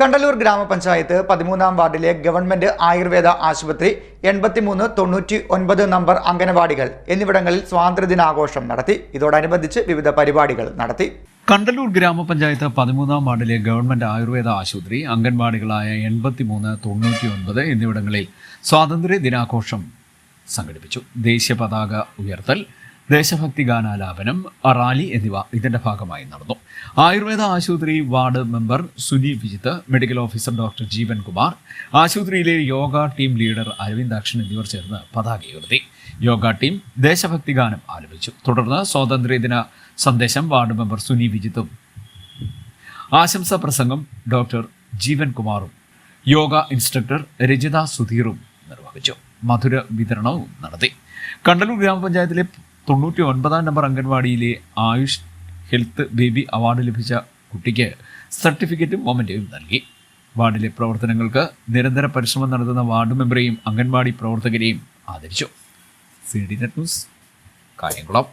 കണ്ടലൂർ ഗ്രാമപഞ്ചായത്ത് പതിമൂന്നാം വാർഡിലെ ഗവൺമെന്റ് ആയുർവേദ ആശുപത്രി എൺപത്തിമൂന്ന് തൊണ്ണൂറ്റി ഒൻപത് നമ്പർ അംഗനവാടികൾ എന്നിവിടങ്ങളിൽ സ്വാതന്ത്ര്യദിനാഘോഷം നടത്തി. ഇതോടനുബന്ധിച്ച് വിവിധ പരിപാടികൾ നടത്തി. കണ്ടലൂർ ഗ്രാമപഞ്ചായത്ത് പതിമൂന്നാം വാർഡിലെ ഗവൺമെന്റ് ആയുർവേദ ആശുപത്രി അംഗൻവാടികളായ എൺപത്തിമൂന്ന് തൊണ്ണൂറ്റി ഒൻപത് എന്നിവിടങ്ങളിൽ സ്വാതന്ത്ര്യ ദിനാഘോഷം സംഘടിപ്പിച്ചു. ദേശീയ പതാക ഉയർത്തൽ ദേശഭക്തി ഗാനാലാപനം റാലി എന്നിവ ഇതിന്റെ ഭാഗമായി നടന്നു. ആയുർവേദ ആശുപത്രി ward member Suni Vijith medical officer doctor Jeevan Kumar ആശുപത്രിയിലെ യോഗ ടീം ലീഡർ അരവിന്ദാക്ഷൻ എന്നിവർ ചേർന്ന് പതാക ഉയർത്തി. യോഗ ടീം ദേശഭക്തി ഗാനം ആലപിച്ചു. തുടർന്ന് സ്വാതന്ത്ര്യദിന സന്ദേശം വാർഡ് മെമ്പർ സുനി വിജിത്തും ആശംസാ പ്രസംഗം ഡോക്ടർ ജീവൻ കുമാറും യോഗ ഇൻസ്ട്രക്ടർ രജിത സുധീറും നിർവഹിച്ചു. മധുര വിതരണവും നടത്തി. കണ്ടലൂർ ഗ്രാമപഞ്ചായത്തിലെ തൊണ്ണൂറ്റി ഒൻപതാം നമ്പർ അംഗൻവാടിയിലെ ആയുഷ് ഹെൽത്ത് ബേബി അവാർഡ് ലഭിച്ച കുട്ടിക്ക് സർട്ടിഫിക്കറ്റും മൊമെന്റയും നൽകി. വാർഡിലെ പ്രവർത്തനങ്ങൾക്ക് നിരന്തര പരിശ്രമം നടത്തുന്ന വാർഡ് മെമ്പറെയും അംഗൻവാടി പ്രവർത്തകരെയും ആദരിച്ചു. C D net news Kayamkulam